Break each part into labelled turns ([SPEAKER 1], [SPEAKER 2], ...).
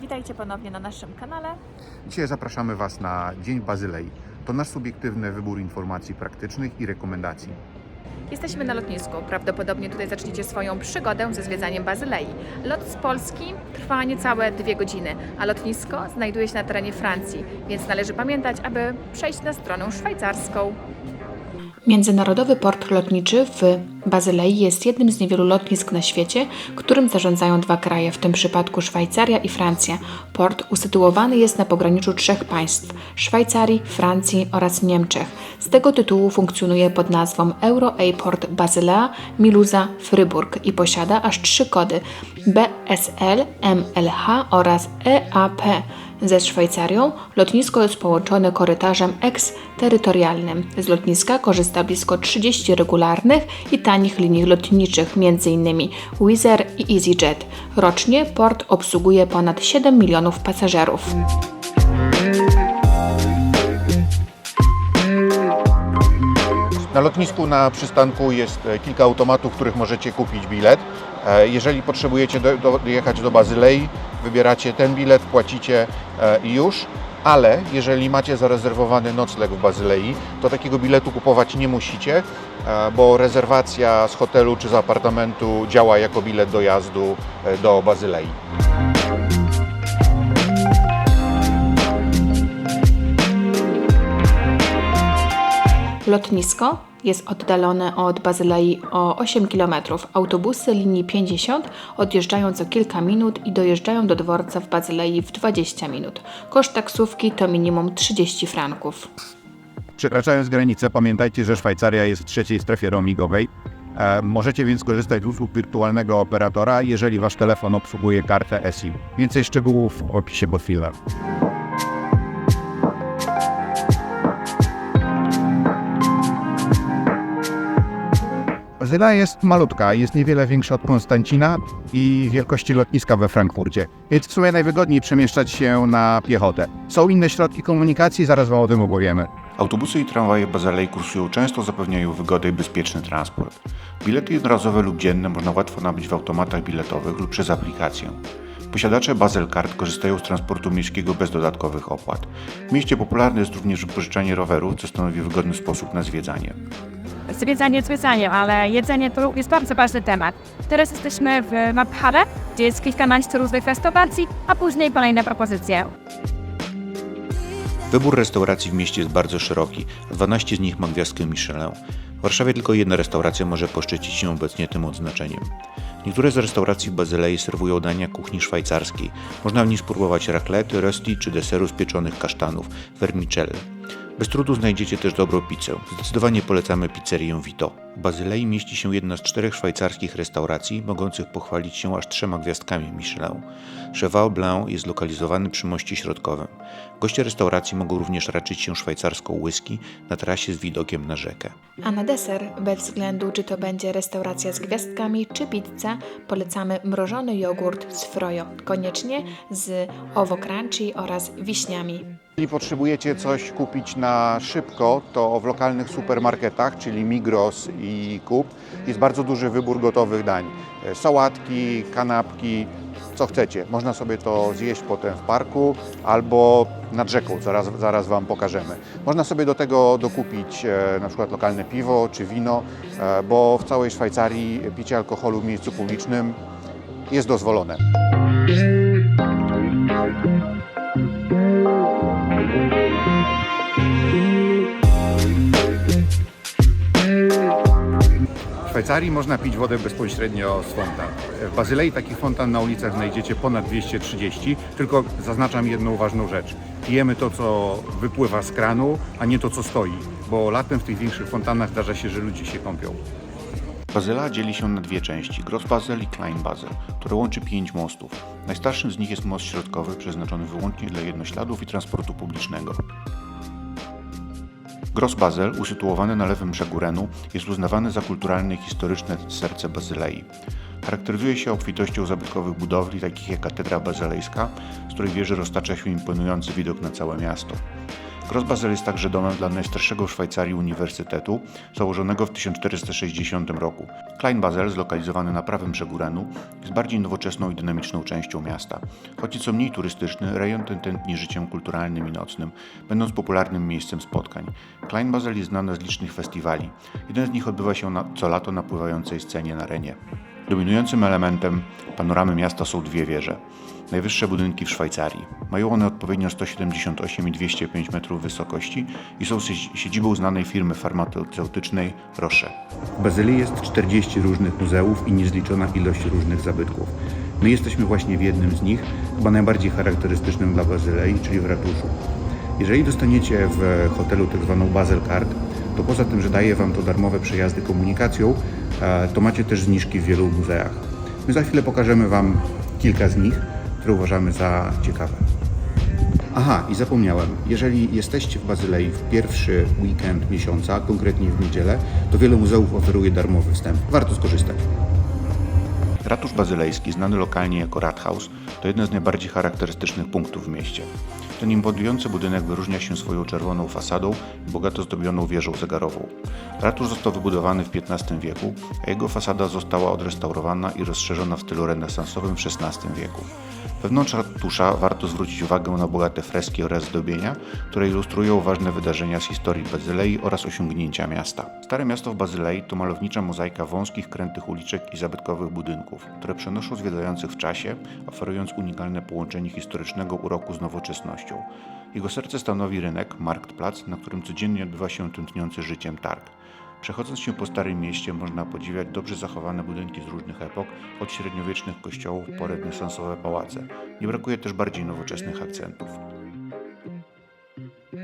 [SPEAKER 1] Witajcie ponownie na naszym kanale.
[SPEAKER 2] Dzisiaj zapraszamy Was na Dzień Bazylei. To nasz subiektywny wybór informacji praktycznych i rekomendacji.
[SPEAKER 1] Jesteśmy na lotnisku. Prawdopodobnie tutaj zaczniecie swoją przygodę ze zwiedzaniem Bazylei. Lot z Polski trwa niecałe dwie godziny, a lotnisko znajduje się na terenie Francji, więc należy pamiętać, aby przejść na stronę szwajcarską.
[SPEAKER 3] Międzynarodowy port lotniczy w Bazylei jest jednym z niewielu lotnisk na świecie, którym zarządzają dwa kraje, w tym przypadku Szwajcaria i Francja. Port usytuowany jest na pograniczu trzech państw Szwajcarii, Francji oraz Niemczech. Z tego tytułu funkcjonuje pod nazwą Euro Airport Bazylea Miluza Fryburg i posiada aż trzy kody BSL, MLH oraz EAP. Ze Szwajcarią lotnisko jest połączone korytarzem eksterytorialnym. Z lotniska korzysta blisko 30 regularnych i tanich linii lotniczych, m.in. Wizz Air i EasyJet. Rocznie port obsługuje ponad 7 milionów pasażerów.
[SPEAKER 2] Na lotnisku na przystanku jest e, kilka automatów, w których możecie kupić bilet. E, Jeżeli potrzebujecie do, do, jechać do Bazylei, wybieracie ten bilet, płacicie e, i już. Ale jeżeli macie zarezerwowany nocleg w Bazylei, to takiego biletu kupować nie musicie, e, bo rezerwacja z hotelu czy z apartamentu działa jako bilet dojazdu e, do Bazylei.
[SPEAKER 3] Lotnisko jest oddalone od Bazylei o 8 km. Autobusy linii 50 odjeżdżają co kilka minut i dojeżdżają do dworca w Bazylei w 20 minut. Koszt taksówki to minimum 30 franków.
[SPEAKER 2] Przekraczając granicę, pamiętajcie, że Szwajcaria jest w trzeciej strefie roamingowej. E, Możecie więc korzystać z usług wirtualnego operatora, jeżeli Wasz telefon obsługuje kartę eSIM. Więcej szczegółów w opisie pod filmem. Bazylea jest malutka, jest niewiele większa od Konstancina i wielkości lotniska we Frankfurcie, więc w sumie najwygodniej przemieszczać się na piechotę. Są inne środki komunikacji, zaraz Wam o tym opowiemy.
[SPEAKER 4] Autobusy i tramwaje Bazylei kursują często zapewniają wygodę i bezpieczny transport. Bilety jednorazowe lub dzienne można łatwo nabyć w automatach biletowych lub przez aplikację. Posiadacze Basel Card korzystają z transportu miejskiego bez dodatkowych opłat. W mieście popularne jest również wypożyczanie rowerów, co stanowi wygodny sposób na zwiedzanie.
[SPEAKER 5] Zwiedzanie zwiedzaniem, ale jedzenie to jest bardzo ważny temat. Teraz jesteśmy w Mapchale, gdzie jest kilkanaście różnych restauracji, a później kolejne propozycje.
[SPEAKER 4] Wybór restauracji w mieście jest bardzo szeroki, a 12 z nich ma gwiazdkę Michelin. W Warszawie tylko jedna restauracja może poszczycić się obecnie tym odznaczeniem. Niektóre z restauracji w Bazylei serwują dania kuchni szwajcarskiej. Można w nich spróbować raclette, rösti czy deseru z pieczonych kasztanów, vermicelli. Bez trudu znajdziecie też dobrą pizzę. Zdecydowanie polecamy pizzerię Vito. W Bazylei mieści się jedna z czterech szwajcarskich restauracji, mogących pochwalić się aż trzema gwiazdkami Michelin. Cheval Blanc jest zlokalizowany przy moście środkowym. Goście restauracji mogą również raczyć się szwajcarską whisky na trasie z widokiem na rzekę.
[SPEAKER 3] A na deser, bez względu czy to będzie restauracja z gwiazdkami czy pizza, polecamy mrożony jogurt z frojo, koniecznie z owo crunchy oraz wiśniami.
[SPEAKER 2] Jeżeli potrzebujecie coś kupić na szybko, to w lokalnych supermarketach, czyli Migros i Coop, jest bardzo duży wybór gotowych dań. E, Sałatki, kanapki, co chcecie. Można sobie to zjeść potem w parku albo nad rzeką, zaraz, zaraz Wam pokażemy. Można sobie do tego dokupić e, na przykład lokalne piwo czy wino, e, bo w całej Szwajcarii picie alkoholu w miejscu publicznym jest dozwolone. W Szwajcarii można pić wodę bezpośrednio z fontan. W Bazylei takich fontan na ulicach znajdziecie ponad 230, tylko zaznaczam jedną ważną rzecz. Pijemy to, co wypływa z kranu, a nie to, co stoi, bo latem w tych większych fontannach zdarza się, że ludzie się kąpią.
[SPEAKER 4] Bazyla dzieli się na dwie części, Gross Basel i Klein Basel, które łączy pięć mostów. Najstarszym z nich jest most środkowy, przeznaczony wyłącznie dla jednośladów i transportu publicznego. Gross Basel, usytuowany na lewym brzegu Renu, jest uznawany za kulturalne i historyczne serce Bazylei. Charakteryzuje się obfitością zabytkowych budowli, takich jak katedra bazylejska, z której wieży roztacza się imponujący widok na całe miasto. Gros Basel jest także domem dla najstarszego w Szwajcarii uniwersytetu, założonego w 1460 roku. Klein Basel, zlokalizowany na prawym brzegu Renu, jest bardziej nowoczesną i dynamiczną częścią miasta. Choć nieco mniej turystyczny, rejon ten tętni życiem kulturalnym i nocnym, będąc popularnym miejscem spotkań. Klein Basel jest znany z licznych festiwali. Jeden z nich odbywa się na, co lato na pływającej scenie na Renie. Dominującym elementem panoramy miasta są dwie wieże. Najwyższe budynki w Szwajcarii. Mają one odpowiednio 178 i 205 metrów wysokości i są sie- siedzibą znanej firmy farmaceutycznej Roche. W Bazylii jest 40 różnych muzeów i niezliczona ilość różnych zabytków. My jesteśmy właśnie w jednym z nich, chyba najbardziej charakterystycznym dla Bazylei, czyli w ratuszu. Jeżeli dostaniecie w hotelu tak zwaną Basel Card, to poza tym, że daje Wam to darmowe przejazdy komunikacją, e, to macie też zniżki w wielu muzeach. My za chwilę pokażemy Wam kilka z nich, które uważamy za ciekawe. Aha, i zapomniałem, jeżeli jesteście w Bazylei w pierwszy weekend miesiąca, konkretnie w niedzielę, to wiele muzeów oferuje darmowy wstęp. Warto skorzystać. Ratusz Bazylejski, znany lokalnie jako Rathaus, to jeden z najbardziej charakterystycznych punktów w mieście. Ten imponujący budynek wyróżnia się swoją czerwoną fasadą i bogato zdobioną wieżą zegarową. Ratusz został wybudowany w XV wieku, a jego fasada została odrestaurowana i rozszerzona w stylu renesansowym w XVI wieku. Wewnątrz ratusza warto zwrócić uwagę na bogate freski oraz zdobienia, które ilustrują ważne wydarzenia z historii Bazylei oraz osiągnięcia miasta. Stare miasto w Bazylei to malownicza mozaika wąskich, krętych uliczek i zabytkowych budynków, które przenoszą zwiedzających w czasie, oferując unikalne połączenie historycznego uroku z nowoczesnością. Jego serce stanowi rynek, Marktplatz, na którym codziennie odbywa się tętniący życiem targ. Przechodząc się po Starym Mieście można podziwiać dobrze zachowane budynki z różnych epok, od średniowiecznych kościołów po renesansowe pałace. Nie brakuje też bardziej nowoczesnych akcentów.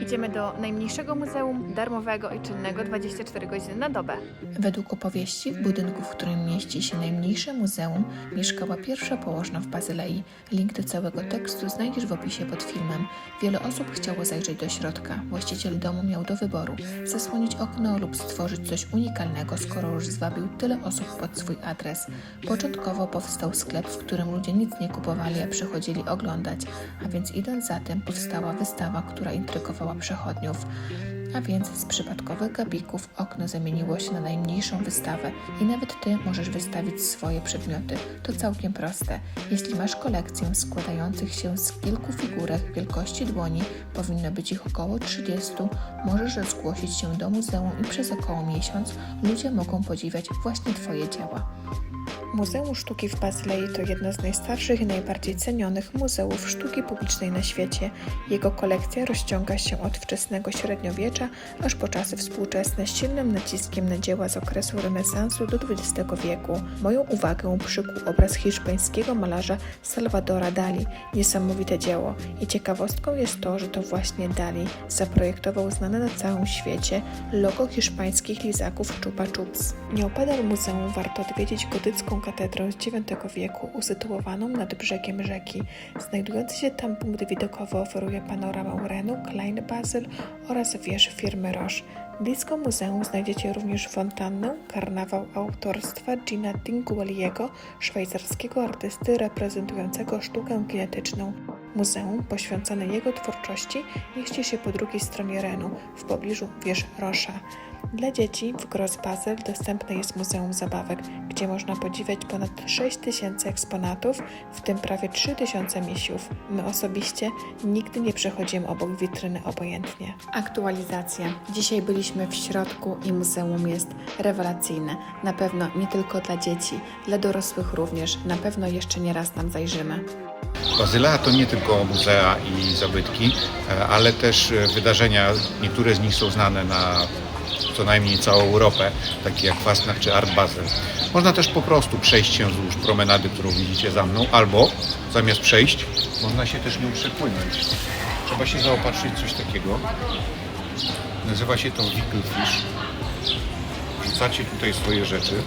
[SPEAKER 1] Idziemy do najmniejszego muzeum, darmowego i czynnego 24 godziny na dobę.
[SPEAKER 3] Według opowieści, w budynku, w którym mieści się najmniejsze muzeum, mieszkała pierwsza położna w Bazylei. Link do całego tekstu znajdziesz w opisie pod filmem. Wiele osób chciało zajrzeć do środka. Właściciel domu miał do wyboru zasłonić okno lub stworzyć coś unikalnego, skoro już zwabił tyle osób pod swój adres. Początkowo powstał sklep, w którym ludzie nic nie kupowali, a przychodzili oglądać, a więc idąc za tym powstała wystawa, która przechodniów. A więc z przypadkowych gabików okno zamieniło się na najmniejszą wystawę i nawet ty możesz wystawić swoje przedmioty. To całkiem proste. Jeśli masz kolekcję składających się z kilku figurek wielkości dłoni, powinno być ich około 30, możesz zgłosić się do muzeum i przez około miesiąc ludzie mogą podziwiać właśnie twoje dzieła. Muzeum Sztuki w Bazylei to jedno z najstarszych i najbardziej cenionych muzeów sztuki publicznej na świecie. Jego kolekcja rozciąga się od wczesnego średniowiecza aż po czasy współczesne z silnym naciskiem na dzieła z okresu renesansu do XX wieku. Moją uwagę przykuł obraz hiszpańskiego malarza Salvadora Dali. Niesamowite dzieło. I ciekawostką jest to, że to właśnie Dali zaprojektował znane na całym świecie logo hiszpańskich lizaków Chupa Chups. Nieopodal muzeum warto odwiedzić gotycką katedrę z IX wieku usytuowaną nad brzegiem rzeki. Znajdujący się tam punkt widokowy oferuje panoramę Renu, Klein Basel oraz wież firmy Roche. Blisko muzeum znajdziecie również fontannę, karnawał autorstwa Gina Tingueliego, szwajcarskiego artysty reprezentującego sztukę kinetyczną. Muzeum poświęcone jego twórczości mieści się po drugiej stronie Renu, w pobliżu wież Rosza. Dla dzieci w Gros Basel dostępne jest Muzeum Zabawek, gdzie można podziwiać ponad 6 tysięcy eksponatów, w tym prawie 3 tysiące misiów. My osobiście nigdy nie przechodzimy obok witryny obojętnie. Aktualizacja. Dzisiaj byliśmy w środku i muzeum jest rewelacyjne. Na pewno nie tylko dla dzieci, dla dorosłych również. Na pewno jeszcze nie raz tam zajrzymy.
[SPEAKER 2] Bazylea to nie tylko muzea i zabytki, e, ale też e, wydarzenia. Niektóre z nich są znane na co najmniej całą Europę, takie jak Fastnacht czy Art Basel. Można też po prostu przejść się wzdłuż promenady, którą widzicie za mną, albo zamiast przejść, można się też nią przepłynąć. Trzeba się zaopatrzyć w coś takiego. Nazywa się to Wickle Fish. Wrzucacie tutaj swoje rzeczy.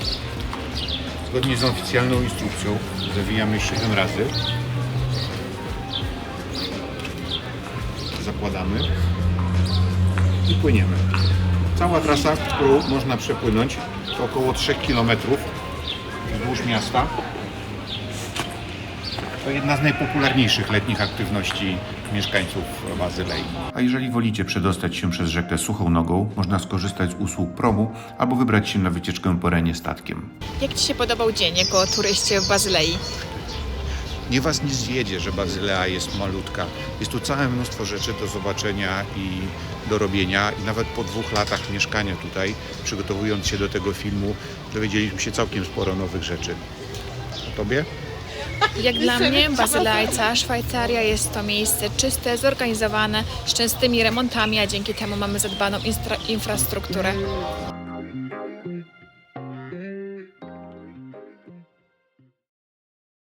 [SPEAKER 2] Zgodnie z oficjalną instrukcją zawijamy 7 razy. zakładamy i płyniemy. Cała trasa, którą można przepłynąć, to około 3 km wzdłuż miasta. To jedna z najpopularniejszych letnich aktywności mieszkańców Bazylei.
[SPEAKER 4] A jeżeli wolicie przedostać się przez rzekę suchą nogą, można skorzystać z usług promu albo wybrać się na wycieczkę po Renie statkiem.
[SPEAKER 3] Jak Ci się podobał dzień jako turyście w Bazylei?
[SPEAKER 2] Nie Was nie zwiedzie, że Bazylea jest malutka. Jest tu całe mnóstwo rzeczy do zobaczenia i do robienia. I nawet po dwóch latach mieszkania tutaj, przygotowując się do tego filmu, dowiedzieliśmy się całkiem sporo nowych rzeczy. A Tobie?
[SPEAKER 3] Jak dla mnie cała Szwajcaria jest to miejsce czyste, zorganizowane, z częstymi remontami, a dzięki temu mamy zadbaną infrastrukturę.